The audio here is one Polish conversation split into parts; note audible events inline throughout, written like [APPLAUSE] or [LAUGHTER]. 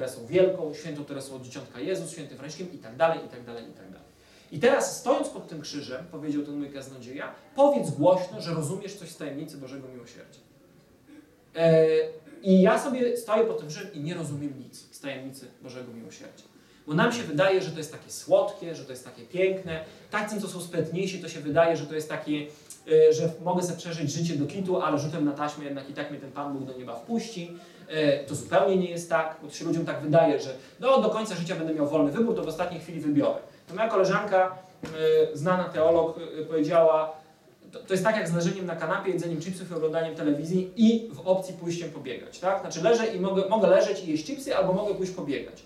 Teresą Wielką, świętą Teresą od Dzieciątka Jezus, świętym Franciszkiem i tak dalej, i tak dalej, i tak dalej. I teraz stojąc pod tym krzyżem, powiedział ten mój kaznodzieja, powiedz głośno, że rozumiesz coś z tajemnicy Bożego Miłosierdzia. E, I ja sobie stoję pod tym krzyżem i nie rozumiem nic z tajemnicy Bożego Miłosierdzia. Bo nam się wydaje, że to jest takie słodkie, że to jest takie piękne. Tacy, co są sprytniejsi, to się wydaje, że to jest takie, e, że mogę sobie przeżyć życie do kitu, ale rzutem na taśmę jednak i tak mnie ten Pan Bóg do nieba wpuści. E, to zupełnie nie jest tak, bo się ludziom tak wydaje, że no, do końca życia będę miał wolny wybór, to w ostatniej chwili wybiorę. To moja koleżanka, e, znana teolog, powiedziała, to, jest tak jak z leżeniem na kanapie, jedzeniem chipsów i oglądaniem telewizji i w opcji pójściem pobiegać, tak? Znaczy leżę i mogę, mogę leżeć i jeść chipsy, albo mogę pójść pobiegać.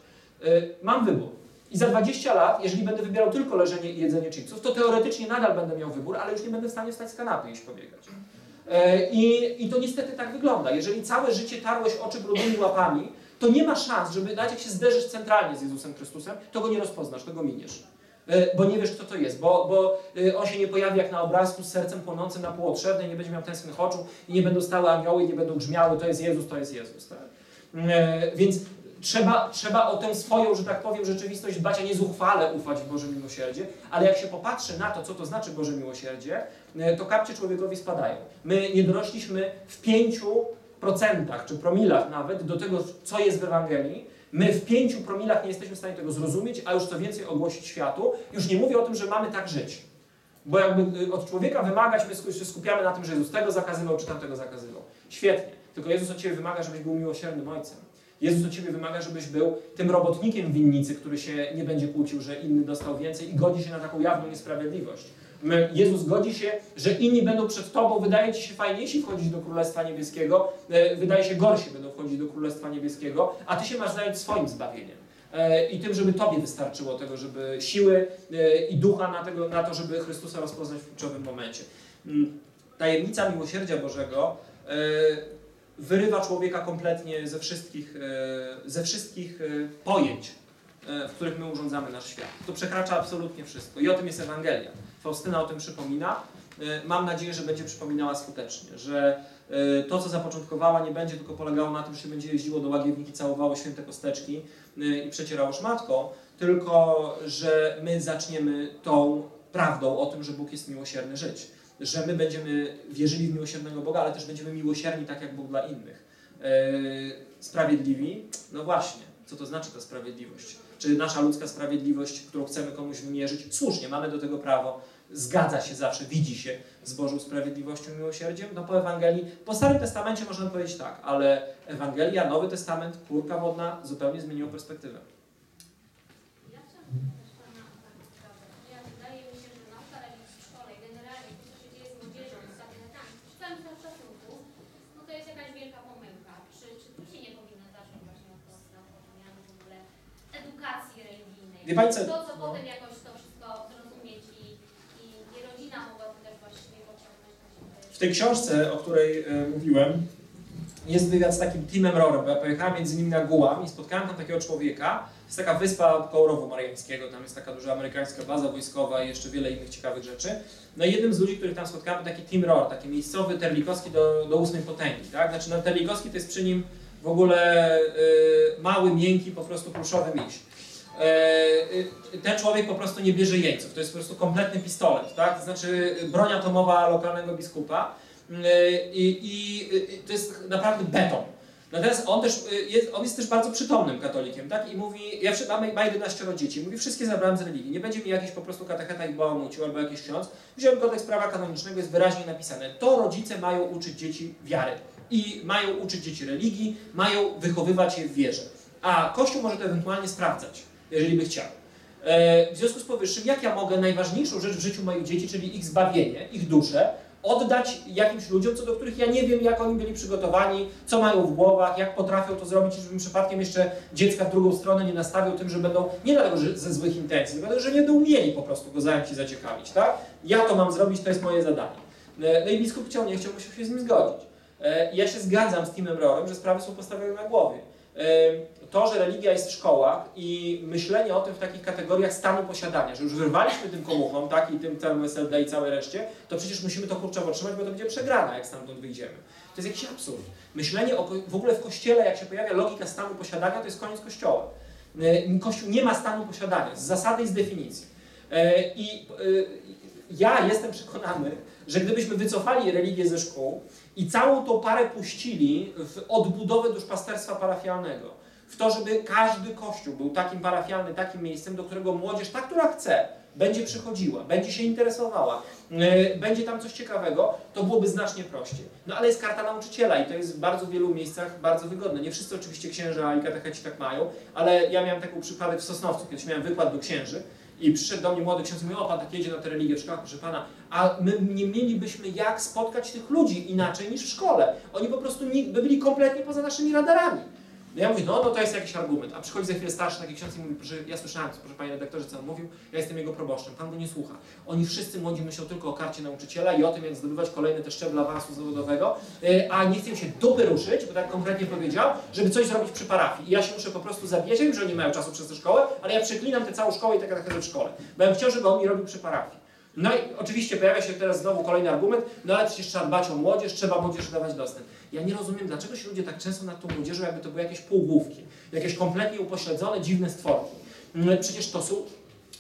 Mam wybór. I za 20 lat, jeżeli będę wybierał tylko leżenie i jedzenie chipsów, to teoretycznie nadal będę miał wybór, ale już nie będę w stanie wstać z kanapy i iść pobiegać. Yy, I, I to niestety tak wygląda. Jeżeli całe życie tarłeś oczy brudnymi łapami, to nie ma szans, żeby dać jak się zderzysz centralnie z Jezusem Chrystusem, to go nie rozpoznasz, to go miniesz. E, bo nie wiesz, kto to jest, bo, bo e, on się nie pojawi jak na obrazku z sercem płonącym na półotrzewne, nie będzie miał tęsknych oczu i nie będą stały anioły, nie będą grzmiały, to jest Jezus, to jest Jezus. Tak? E, więc trzeba, trzeba o tę swoją, że tak powiem, rzeczywistość dbać, a nie zuchwale ufać w Boże miłosierdzie, ale jak się popatrzy na to, co to znaczy Boże miłosierdzie, to kapcie człowiekowi spadają. My nie dorośliśmy w pięciu procentach, czy promilach nawet, do tego, co jest w Ewangelii, My w pięciu promilach nie jesteśmy w stanie tego zrozumieć, a już co więcej ogłosić światu. Już nie mówię o tym, że mamy tak żyć. Bo jakby y, od człowieka wymagać, my się skupiamy na tym, że Jezus tego zakazywał, czy tamtego zakazywał. Świetnie. Tylko Jezus od Ciebie wymaga, żebyś był miłosiernym Ojcem. Jezus od Ciebie wymaga, żebyś był tym robotnikiem winnicy, który się nie będzie kłócił, że inny dostał więcej i godzi się na taką jawną niesprawiedliwość. Jezus godzi się, że inni będą przed Tobą, wydaje Ci się fajniejsi wchodzić do Królestwa Niebieskiego, e, wydaje się gorsi będą wchodzić do Królestwa Niebieskiego, a Ty się masz zająć swoim zbawieniem. E, I tym, żeby Tobie wystarczyło tego, żeby siły e, i ducha na, tego, na to, żeby Chrystusa rozpoznać w kluczowym momencie. Mm, tajemnica miłosierdzia Bożego wyrywa człowieka kompletnie ze wszystkich, ze wszystkich pojęć, w których my urządzamy nasz świat. To przekracza absolutnie wszystko. I o tym jest Ewangelia. Faustyna o tym przypomina. E, mam nadzieję, że będzie przypominała skutecznie, że e, to, co zapoczątkowała, nie będzie tylko polegało na tym, że się będzie jeździło do łagiewnik całowało święte kosteczki e, i przecierało szmatką, tylko że my zaczniemy tą prawdą o tym, że Bóg jest miłosierny żyć. Że my będziemy wierzyli w miłosiernego Boga, ale też będziemy miłosierni tak jak Bóg dla innych. Sprawiedliwi? No właśnie, co to znaczy ta sprawiedliwość? Czy nasza ludzka sprawiedliwość, którą chcemy komuś wymierzyć? Słusznie, mamy do tego prawo zgadza się zawsze, widzi się z Bożą sprawiedliwością i miłosierdziem, no po Ewangelii, po Starym Testamencie można powiedzieć tak, ale Ewangelia, Nowy Testament, kurka wodna zupełnie zmieniło perspektywę. Ja chciałam Pana o taką sprawę. Ja wydaje mi się, że nauka religii w szkole, generalnie to, co się dzieje z młodzieżą, z gabinetami, przy całym szacunku, no to jest jakaś wielka pomyłka. Czy, czy tu się nie powinno zacząć właśnie od podstaw, od w ogóle edukacji religijnej? Wie Pani co? To, co no. potem jakoś to wszystko zrozumieć i rodzina mogłaby też właściwie pociągnąć W tej książce, o której e, mówiłem, jest wywiad z takim Timem Rorem, bo ja pojechałem między nimi na Guam i spotkałem tam takiego człowieka. Jest taka wyspa koło Rowu Mariańskiego, tam jest taka duża amerykańska baza wojskowa i jeszcze wiele innych ciekawych rzeczy. No i jednym z ludzi, których tam spotkałem, był taki Tim Rohr, taki miejscowy Terlikowski do, do ósmej potęgi, tak? Znaczy no, Terlikowski to jest przy nim w ogóle y, mały, miękki, po prostu pluszowy miś. E, y, ten człowiek po prostu nie bierze jeńców. To jest po prostu kompletny pistolet, tak? To znaczy broń atomowa lokalnego biskupa e, i, i, i to jest naprawdę beton. Natomiast on też y, jest, on jest też bardzo przytomnym katolikiem, tak? I mówi, ja ma, ma 11 dzieci, mówi, wszystkie zabrałem z religii, nie będzie mi jakiś po prostu katecheta ich bałamucił albo jakiś ksiądz. Wziąłem kodeks prawa kanonicznego, jest wyraźnie napisane, to rodzice mają uczyć dzieci wiary i mają uczyć dzieci religii, mają wychowywać je w wierze. A Kościół może to ewentualnie sprawdzać jeżeli by chciał. E, w związku z powyższym, jak ja mogę najważniejszą rzecz w życiu moich dzieci, czyli ich zbawienie, ich duszę, oddać jakimś ludziom, co do których ja nie wiem, jak oni byli przygotowani, co mają w głowach, jak potrafią to zrobić, żebym przypadkiem jeszcze dziecka w drugą stronę nie nastawiał tym, że będą, nie dlatego, że ze złych intencji, tylko dlatego, że nie będą umieli po prostu go zająć i zaciekawić, tak? Ja to mam zrobić, to jest moje zadanie. E, no i biskup chciał, nie chciał, musiał się z nim zgodzić. E, ja się zgadzam z Timem Rorem, że sprawy są postawione na głowie to, że religia jest w szkołach i myślenie o tym w takich kategoriach stanu posiadania, że już wyrwaliśmy tym komuchom, tak, i tym całym SLD i całej reszcie, to przecież musimy to kurczowo trzymać, bo to będzie przegrana, jak stamtąd wyjdziemy. To jest jakiś absurd. Myślenie o, w ogóle w Kościele, jak się pojawia logika stanu posiadania, to jest koniec Kościoła. E, Kościół nie ma stanu posiadania, z zasady i z definicji. E, I e, ja jestem przekonany, że gdybyśmy wycofali religię ze szkół i całą tą parę puścili w odbudowę duszpasterstwa parafialnego, w to, żeby każdy kościół był takim parafialny, takim miejscem, do którego młodzież, ta, która chce, będzie przychodziła, będzie się interesowała, yy, będzie tam coś ciekawego, to byłoby znacznie prościej. No ale jest karta nauczyciela i to jest w bardzo wielu miejscach bardzo wygodne. Nie wszyscy oczywiście księża i katecheci tak mają, ale ja miałem taką przypadek w Sosnowcu, kiedyś miałem wykład do księży i przyszedł do mnie młody ksiądz i mówi, o pan tak jedzie na tę religię w szkołach, proszę pana, a my nie mielibyśmy jak spotkać tych ludzi inaczej niż w szkole. Oni po prostu by byli kompletnie poza naszymi radarami. No ja mówię, no, no to jest jakiś argument. A przychodzi za chwilę starszy taki ksiądz i mówi, proszę, ja słyszałem, proszę panie redaktorze, co on mówił, ja jestem jego proboszczem, pan go nie słucha. Oni wszyscy młodzi myślą tylko o karcie nauczyciela i o tym, jak zdobywać kolejne te szczeble awansu zawodowego, yy, a nie chcą się dupy ruszyć, bo tak konkretnie powiedział, żeby coś zrobić przy parafii. I ja się muszę po prostu zabijać. Ja wiem, że oni mają czasu przez tę szkołę, ale ja przeklinam tę całą szkołę i tak jak w szkole. Bo ja bym chciał, żeby on mi robił przy parafii. No i oczywiście pojawia się teraz znowu kolejny argument, no ale przecież trzeba dbać o młodzież, trzeba młodzież dawać dostęp. Ja nie rozumiem, dlaczego się ludzie tak często nad tą młodzieżą, jakby to były jakieś półgłówki, jakieś kompletnie upośledzone, dziwne stworki. Mm, Przecież to są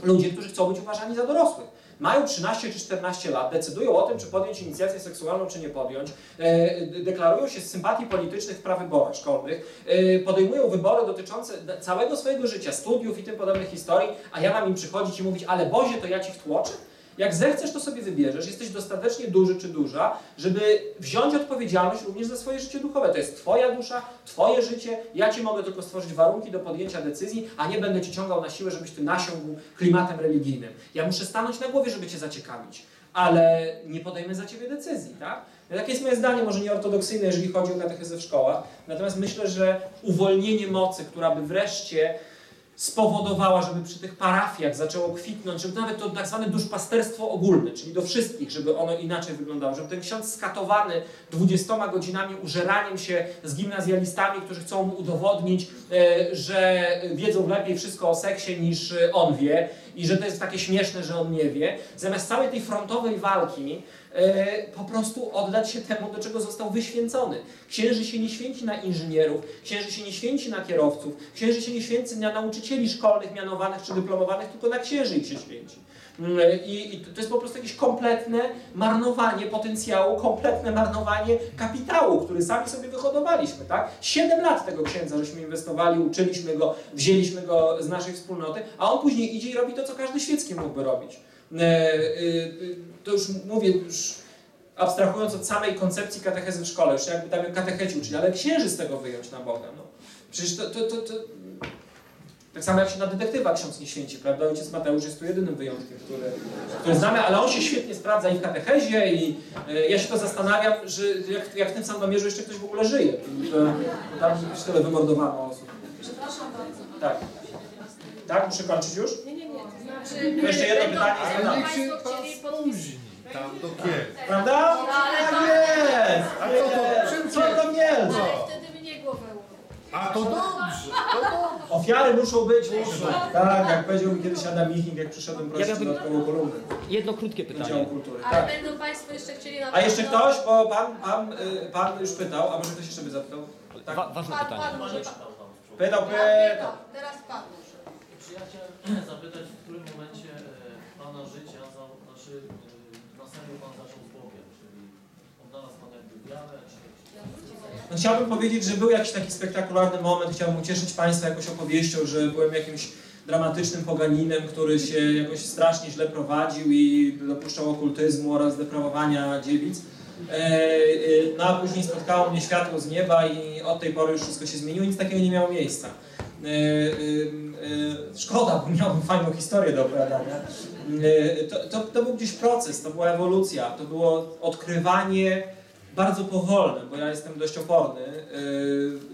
ludzie, którzy chcą być uważani za dorosłych. Mają 13 czy 14 lat, decydują o tym, czy podjąć inicjację seksualną, czy nie podjąć, e, de- deklarują się z sympatii politycznych w prawyborach szkolnych, e, podejmują wybory dotyczące całego swojego życia, studiów i tym podobnych historii, a ja mam im przychodzić i mówić, ale Bozie, to ja ci wtłoczę? Jak zechcesz, to sobie wybierzesz. Jesteś dostatecznie duży czy duża, żeby wziąć odpowiedzialność również za swoje życie duchowe. To jest Twoja dusza, Twoje życie. Ja Ci mogę tylko stworzyć warunki do podjęcia decyzji, a nie będę Cię ciągał na siłę, żebyś Ty nasiągł klimatem religijnym. Ja muszę stanąć na głowie, żeby Cię zaciekawić, ale nie podejmę za Ciebie decyzji, tak? Takie jest moje zdanie, może nieortodoksyjne, jeżeli chodzi o katechezę w szkołach. Natomiast myślę, że uwolnienie mocy, która by wreszcie spowodowała, żeby przy tych parafiach zaczęło kwitnąć, żeby nawet to tak zwane duszpasterstwo ogólne, czyli do wszystkich, żeby ono inaczej wyglądało, żeby ten ksiądz skatowany 20 godzinami użeraniem się z gimnazjalistami, którzy chcą mu udowodnić, e, że wiedzą lepiej wszystko o seksie niż on wie i że to jest takie śmieszne, że on nie wie, zamiast całej tej frontowej walki po prostu oddać się temu, do czego został wyświęcony. Księży się nie święci na inżynierów, księży się nie święci na kierowców, księży się nie święci na nauczycieli szkolnych, mianowanych czy dyplomowanych, tylko na księży się święci. Mm, I, I to jest po prostu jakieś kompletne marnowanie potencjału, kompletne marnowanie kapitału, który sami sobie wyhodowaliśmy, tak? Siedem lat tego księdza żeśmy inwestowali, uczyliśmy go, wzięliśmy go z naszej wspólnoty, a on później idzie i robi to, co każdy świecki mógłby robić. To już mówię, już abstrahując od samej koncepcji katechezy w szkole, już jakby tam katecheci uczyli, ale księży z tego wyjąć na Boga, no. Przecież to, to, to, to tak samo jak się na detektywa ksiądz nie święci, prawda? Ojciec Mateusz jest tu jedynym wyjątkiem, który, który znamy, ale on się świetnie sprawdza i w katechezie i e, ja się to zastanawiam, że jak, jak w tym Sandomierzu jeszcze ktoś w ogóle żyje. To, tam już tyle wymordowano osób. Przepraszam bardzo. Tak. Tak? Muszę kończyć już? Nie, nie, To znaczy, jeszcze jedno pytanie będą zadam. Państwo chcieli podpis... spóźni tam do kiedy. Prawda? ale Tak to- jest! A co to? Czym Co to nie? Ale wtedy mnie głowę. A to dobrze, to dobrze. Ofiary muszą być. Tak, jak powiedział mi kiedyś Adam Michnik, jak przyszedłem prosić Ja dodatkową kolumnę Jedno krótkie do działu pytanie. kultury. Ale Tak. będą Państwo jeszcze chcieli na A jeszcze pewno- ktoś, bo pan, pan, y, pan już pytał, a może ktoś jeszcze by zapytał? Tak. Wa ważne Pan, pytanie. pan może... Pan, Pytał, pan, pytał. Teraz Pan. Czy ja chciałem [CLEARS THROAT] zapytać, w którym momencie e, Pana życia, znaczy e, na Pan zaczął z Bogiem, czyli odnalazł Pan jakby wiarę, czy... No, chciałbym powiedzieć, że był jakiś taki spektakularny moment. Chciałbym ucieszyć Państwa jakąś opowieścią, że byłem jakimś dramatycznym poganinem, który się jakoś strasznie źle prowadził i dopuszczał okultyzmu oraz deprawowania dziewic. E, No a później spotkało mnie światło z nieba i od tej pory już wszystko się zmieniło, nic takiego nie miało miejsca. E, e, e, Szkoda, bo miałbym fajną historię do opowiadania. To, to, to był gdzieś proces, to była ewolucja, to było odkrywanie bardzo powolne, bo ja jestem dość oporny,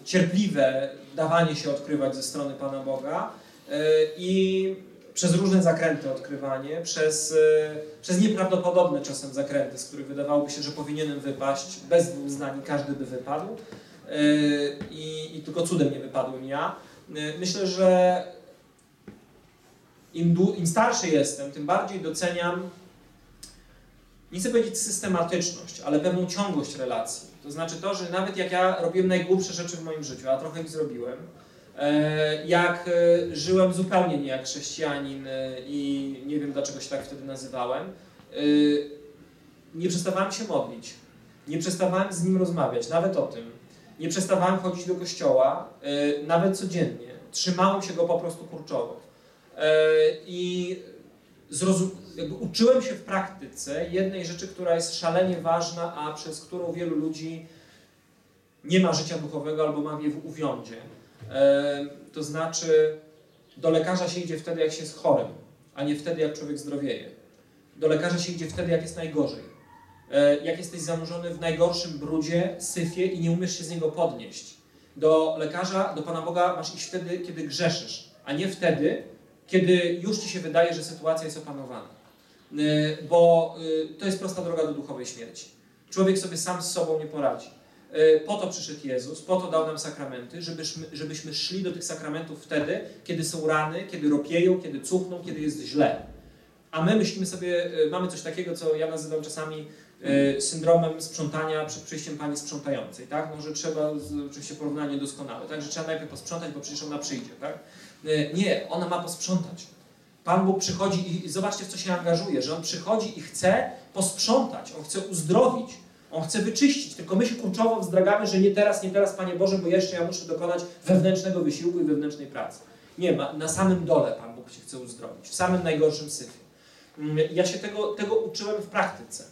cierpliwe dawanie się odkrywać ze strony Pana Boga i przez różne zakręty odkrywanie, przez, przez nieprawdopodobne czasem zakręty, z których wydawałoby się, że powinienem wypaść, bez dwóch każdy by wypadł i, i tylko cudem nie wypadłem ja. Yy, myślę, że im, im starszy jestem, tym bardziej doceniam nie chcę powiedzieć systematyczność, ale pewną ciągłość relacji. To znaczy to, że nawet jak ja robiłem najgłupsze rzeczy w moim życiu, a trochę ich zrobiłem, e, jak e, żyłem zupełnie nie jak chrześcijanin e, i nie wiem dlaczego się tak wtedy nazywałem, nie przestawałem się modlić, nie przestawałem z nim rozmawiać, nawet o tym. Nie przestawałem chodzić do kościoła, e, nawet codziennie. Trzymałem się go po prostu kurczowo. E, I zrozum- uczyłem się w praktyce jednej rzeczy, która jest szalenie ważna, a przez którą wielu ludzi nie ma życia duchowego albo ma je w uwiądzie. E, To znaczy, do lekarza się idzie wtedy, jak się jest chorym, a nie wtedy, jak człowiek zdrowieje. Do lekarza się idzie wtedy, jak jest najgorzej. E, Jak jesteś zanurzony w najgorszym brudzie, syfie i nie umiesz się z niego podnieść. Do lekarza, do Pana Boga masz iść wtedy, kiedy grzeszysz, a nie wtedy, kiedy już ci się wydaje, że sytuacja jest opanowana. Y, Bo y, to jest prosta droga do duchowej śmierci. Człowiek sobie sam z sobą nie poradzi. Po to przyszedł Jezus, po to dał nam sakramenty, żebyśmy, żebyśmy szli do tych sakramentów wtedy, kiedy są rany, kiedy ropieją, kiedy cuchną, kiedy jest źle. A my myślimy sobie, mamy coś takiego, co ja nazywam czasami syndromem sprzątania przed przyjściem pani sprzątającej, tak? No, że trzeba, oczywiście porównanie doskonałe, tak? Że trzeba najpierw posprzątać, bo przecież ona przyjdzie, tak? Y, Nie, ona ma posprzątać. Pan Bóg przychodzi i zobaczcie, w co się angażuje, że On przychodzi i chce posprzątać, On chce uzdrowić, On chce wyczyścić, tylko my się kurczowo wzdragamy, że nie teraz, nie teraz, Panie Boże, bo jeszcze ja muszę dokonać wewnętrznego wysiłku i wewnętrznej pracy. Nie, ma, na samym dole Pan Bóg się chce uzdrowić, w samym najgorszym syfie. Mm, Ja się tego, tego uczyłem w praktyce.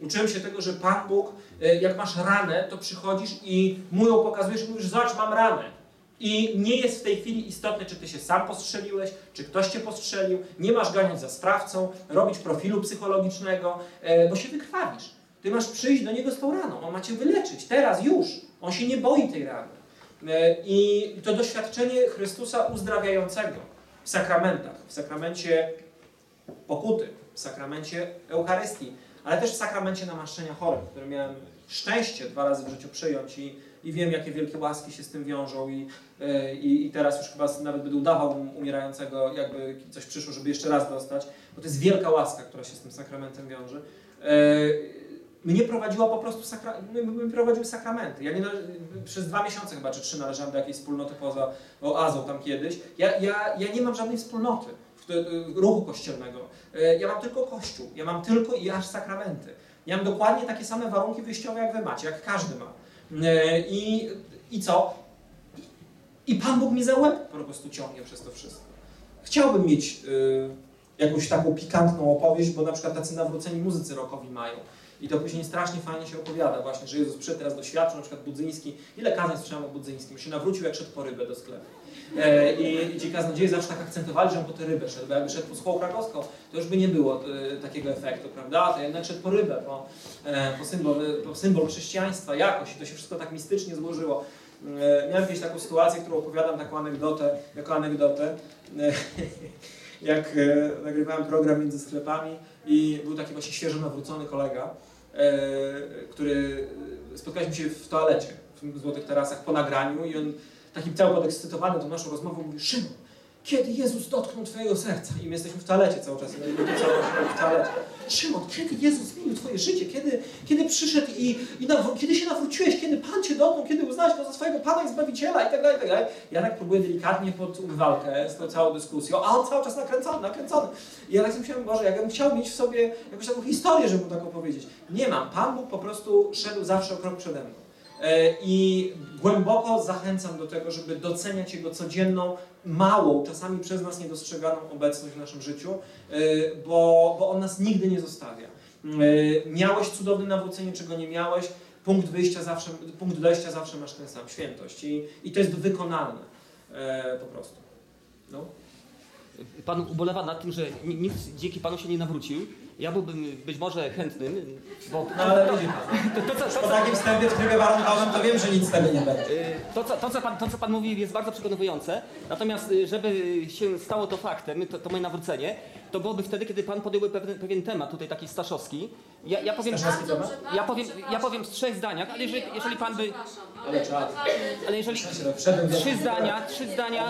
Uczyłem się tego, że Pan Bóg, y, jak masz ranę, to przychodzisz i mu ją pokazujesz i mówisz, zobacz, mam ranę. I nie jest w tej chwili istotne, czy ty się sam postrzeliłeś, czy ktoś cię postrzelił. Nie masz ganiać za sprawcą, robić profilu psychologicznego, e, bo się wykrwawisz. Ty masz przyjść do niego z tą raną. On ma cię wyleczyć. Teraz, już. On się nie boi tej rany. E, I to doświadczenie Chrystusa uzdrawiającego w sakramentach, w sakramencie pokuty, w sakramencie Eucharystii, ale też w sakramencie namaszczenia chorych, który miałem szczęście dwa razy w życiu przyjąć i, i wiem, jakie wielkie łaski się z tym wiążą i, e, i, i teraz już chyba nawet będę udawał umierającego, jakby coś przyszło, żeby jeszcze raz dostać, bo to jest wielka łaska, która się z tym sakramentem wiąże. E, Mnie prowadziła po prostu sakra... my, prowadziły sakramenty. Ja nie nale... przez dwa miesiące chyba, czy trzy należałem do jakiejś wspólnoty poza oazą tam kiedyś. Ja, ja, ja nie mam żadnej wspólnoty ruchu kościelnego. E, Ja mam tylko kościół. Ja mam tylko i aż sakramenty. Ja mam dokładnie takie same warunki wyjściowe, jak wy macie, jak każdy ma. E, I, i co? I Pan Bóg mi za łeb po prostu ciągnie przez to wszystko. Chciałbym mieć y, jakąś taką pikantną opowieść, bo na przykład tacy nawróceni muzycy rockowi mają. I to później strasznie fajnie się opowiada właśnie, że Jezus przyszedł teraz doświadczył, na przykład Budzyński, ile kazań słyszałem o Budzyńskim, się nawrócił jak szedł po rybę do sklepu. E, I, I ci kaznodzieje zawsze tak akcentowali, że on po tę rybę szedł, bo jakby szedł po schłą krakowską, to już by nie było e, takiego efektu, prawda? To jednak szedł po rybę, po, e, po, symbol, po symbol chrześcijaństwa jakoś i to się wszystko tak mistycznie złożyło. E, miałem kiedyś taką sytuację, którą opowiadam, taką anegdotę, jako anegdotę. E, [LAUGHS] jak e, nagrywałem program między sklepami i był taki właśnie świeżo nawrócony kolega, który spotkaliśmy się w toalecie w Złotych Tarasach po nagraniu i on taki cały podekscytowany tą naszą rozmową mówi Szymon, kiedy Jezus dotknął Twojego serca? I my jesteśmy w toalecie cały czas, w toalecie. Szymon, kiedy Jezus zmienił Twoje życie? Kiedy, kiedy przyszedł i, i nawró- kiedy się nawróciłeś? Kiedy Pan Cię dotknął? Kiedy uznałeś Go za swojego Pana i Zbawiciela? I tak dalej, i tak dalej. Ja tak próbuję delikatnie pod walkę z tą całą dyskusją, a on cały czas nakręcony, nakręcony. I ja tak sobie myślałem, Boże, jakbym chciał mieć w sobie jakąś taką historię, żeby mu tak opowiedzieć. Nie mam. Pan Bóg po prostu szedł zawsze o krok przede mną. E, I głęboko zachęcam do tego, żeby doceniać Jego codzienną, małą, czasami przez nas niedostrzeganą obecność w naszym życiu, e, bo, bo On nas nigdy nie zostawia. E, Miałeś cudowne nawrócenie, czego nie miałeś, punkt wyjścia zawsze, punkt dojścia zawsze masz ten sam, świętość. I, i to jest wykonalne po prostu. No. Pan ubolewa nad tym, że ni- nikt dzięki Panu się nie nawrócił. Ja byłbym być może chętnym, bo no ale Pan. to, to, co, Po to, takim wstępie w trybie warunkowym to wiem, że nic z tego nie będzie. y, to, co, to, co pan, to, co pan mówi, jest bardzo przekonujące. Natomiast, y, żeby się stało to faktem, to, to moje nawrócenie, to byłoby wtedy, kiedy pan podjąłby pewien, pewien temat, tutaj taki staszowski. Ja, ja powiem, Staszowski temat? ja powiem, ja powiem w trzech zdaniach, ale jeżeli, jeżeli pan by. Ale czad. Ale jeżeli. Słuchajcie, no, wszedłem Trzy zdania, trzy zdania.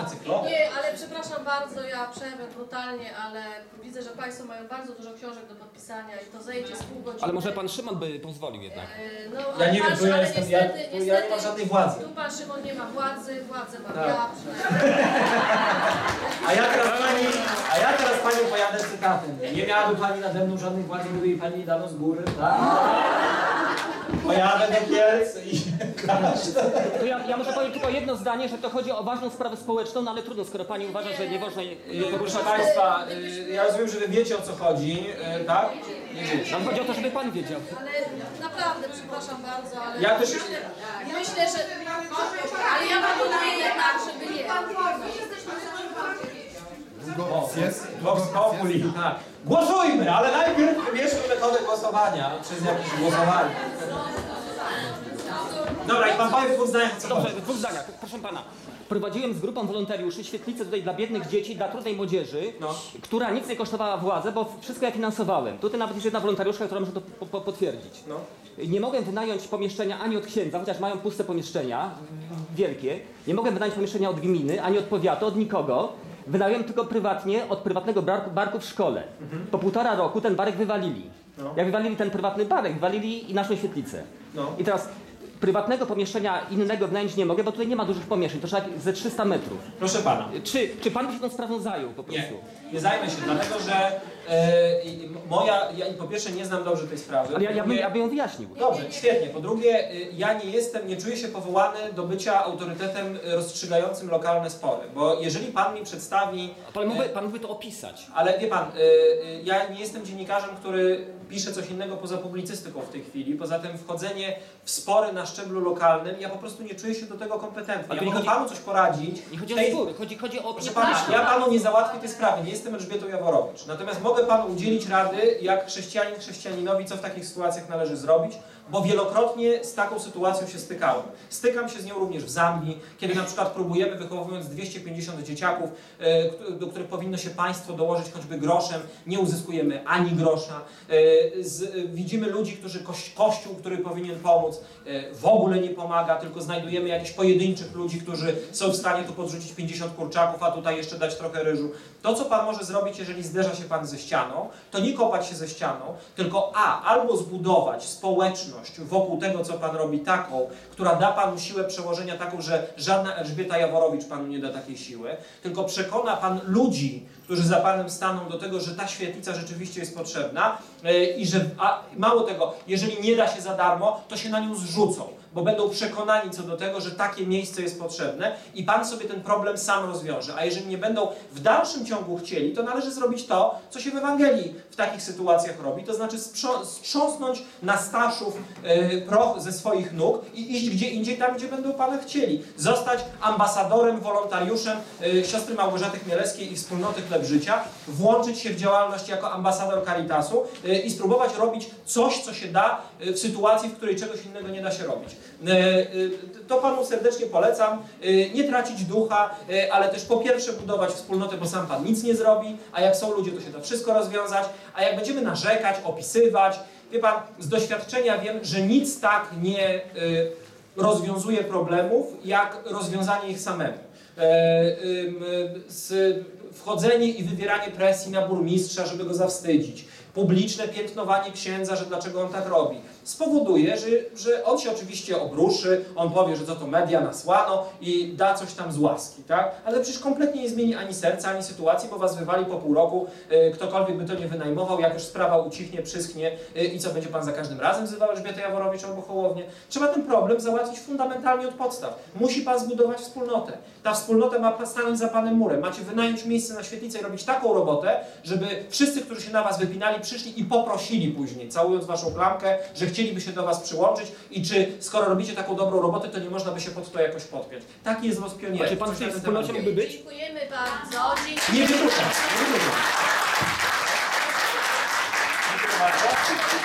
Nie, ale przepraszam bardzo, ja przerwę brutalnie, ale widzę, że Państwo mają bardzo dużo książek do podpisania i to zejdzie z pół godziny. Ale może pan Szymon by pozwolił jednak. E, No, Ja ale nie wiem, tu ja ale jestem, ja, niestety, tu ja nie mam niestety, żadnej władzy. Tu pan Szymon nie ma władzy, władzę mam Tak. ja przynajmniej. A ja teraz pani, a ja teraz panią pojadę cytatem. Nie miałaby pani nade mną żadnej władzy, gdyby jej pani nie dano z góry, tak? Pojadę do Kielc i każdy. To ja, ja może powiem tylko jedno zdanie, że to chodzi o ważną sprawę społeczną, no ale trudno, skoro pani uważa, że nie można jej jej Proszę poruszać. Państwa, y, ja rozumiem, że Wy wiecie o co chodzi, y, tak? Nie wiecie. Nam chodzi o to, żeby pan wiedział. Ale naprawdę, przepraszam bardzo, ale Ja też- myślę, myślę, że... Ale ja proponuję jednak, żeby nie. Długopis jest? Populi, tak. Głosujmy, ale najpierw wybierzmy metodę głosowania przez jakieś głosowanie. Dobra, i Pan powie w dwóch zdaniach co Dobrze, w dwóch zdaniach. Proszę pana. Prowadziłem z grupą wolontariuszy świetlicę tutaj dla biednych dzieci, dla trudnej młodzieży, No. która nic nie kosztowała władzę, bo wszystko ja finansowałem. Tutaj nawet jest jedna wolontariuszka, która może to po, po, potwierdzić. No. Nie mogłem wynająć pomieszczenia ani od księdza, chociaż mają puste pomieszczenia, wielkie. Nie mogłem wynająć pomieszczenia od gminy, ani od powiatu, od nikogo. Wynająłem tylko prywatnie od prywatnego barku, barku w szkole. Po półtora roku ten barek wywalili. No. Jak wywalili ten prywatny barek, wywalili i naszą świetlicę. No. I teraz prywatnego pomieszczenia innego wynająć nie mogę, bo tutaj nie ma dużych pomieszczeń, to trzeba ze 300 metrów. Proszę Pana. Czy, czy pan by się tą sprawą zajął po prostu? Nie, nie zajmę się, dlatego że e, moja, ja po pierwsze nie znam dobrze tej sprawy. Ale ja, ja, bym, ja bym ją wyjaśnił. Dobrze, świetnie. Po drugie, y, ja nie jestem, nie czuję się powołany do bycia autorytetem rozstrzygającym lokalne spory, bo jeżeli pan mi przedstawi... Pan mógłby, pan mógłby to opisać. Ale wie pan, ja nie jestem dziennikarzem, który pisze coś innego poza publicystyką w tej chwili. Poza tym wchodzenie w spory na szczeblu lokalnym, ja po prostu nie czuję się do tego kompetentny. Ja mogę chodzi- panu coś poradzić. Nie chodzi o tej- spór, chodzi, chodzi o Proszę pana, ja panu nie załatwię tej sprawy, nie jestem Elżbietą Jaworowicz. Natomiast mogę panu udzielić rady, jak chrześcijanin chrześcijaninowi, co w takich sytuacjach należy zrobić, bo wielokrotnie z taką sytuacją się stykałem. Stykam się z nią również w Zambii, kiedy na przykład próbujemy, wychowując 250 dzieciaków, e, do których powinno się państwo dołożyć choćby groszem, nie uzyskujemy ani grosza. E, widzimy ludzi, którzy koś, kościół, który powinien pomóc, e, w ogóle nie pomaga, tylko znajdujemy jakichś pojedynczych ludzi, którzy są w stanie tu podrzucić 50 kurczaków, a tutaj jeszcze dać trochę ryżu. To, co Pan może zrobić, jeżeli zderza się Pan ze ścianą, to nie kopać się ze ścianą, tylko a, albo zbudować społeczność wokół tego, co Pan robi, taką, która da Panu siłę przełożenia taką, że żadna Elżbieta Jaworowicz Panu nie da takiej siły, tylko przekona Pan ludzi, którzy za Panem staną do tego, że ta świetlica rzeczywiście jest potrzebna e, i że, a mało tego, jeżeli nie da się za darmo, to się na nią zrzucą, bo będą przekonani co do tego, że takie miejsce jest potrzebne i Pan sobie ten problem sam rozwiąże. A jeżeli nie będą w dalszym ciągu chcieli, to należy zrobić to, co się w Ewangelii takich sytuacjach robi, to znaczy strząsnąć na Staszów e, proch ze swoich nóg i iść gdzie indziej, tam gdzie będą Pana chcieli. Zostać ambasadorem, wolontariuszem e, siostry Małgorzaty Chmielewskiej i wspólnoty Chleb Życia, włączyć się w działalność jako ambasador Caritasu e, i spróbować robić coś, co się da w sytuacji, w której czegoś innego nie da się robić. To Panu serdecznie polecam. Nie tracić ducha, ale też po pierwsze budować wspólnotę, bo sam Pan nic nie zrobi, a jak są ludzie, to się da wszystko rozwiązać, a jak będziemy narzekać, opisywać, wie Pan, z doświadczenia wiem, że nic tak nie e, rozwiązuje problemów, jak rozwiązanie ich samemu. E, ym, z wchodzenie i wywieranie presji na burmistrza, żeby go zawstydzić, publiczne piętnowanie księdza, że dlaczego on tak robi, spowoduje, że, że on się oczywiście obruszy, on powie, że co to media nasłano i da coś tam z łaski, tak? Ale przecież kompletnie nie zmieni ani serca, ani sytuacji, bo was wywali po pół roku, y, ktokolwiek by to nie wynajmował, jak już sprawa ucichnie, przyschnie y, i co, będzie pan za każdym razem wzywał Elżbietę Jaworowicz albo Hołownię? Trzeba ten problem załatwić fundamentalnie od podstaw. Musi pan zbudować wspólnotę. Ta wspólnota ma stanąć za panem murem. Macie wynająć miejsce na świetlicy i robić taką robotę, żeby wszyscy, którzy się na was wypinali, przyszli i poprosili później, całując waszą klamkę, że chcieliby się do was przyłączyć i czy skoro robicie taką dobrą robotę, to nie można by się pod to jakoś podpiąć. Taki jest los pionierów. Czy pan w tej wspólnocie mógłby być? Dziękujemy bardzo. Dziękujemy. Nie wykluczam. Nie.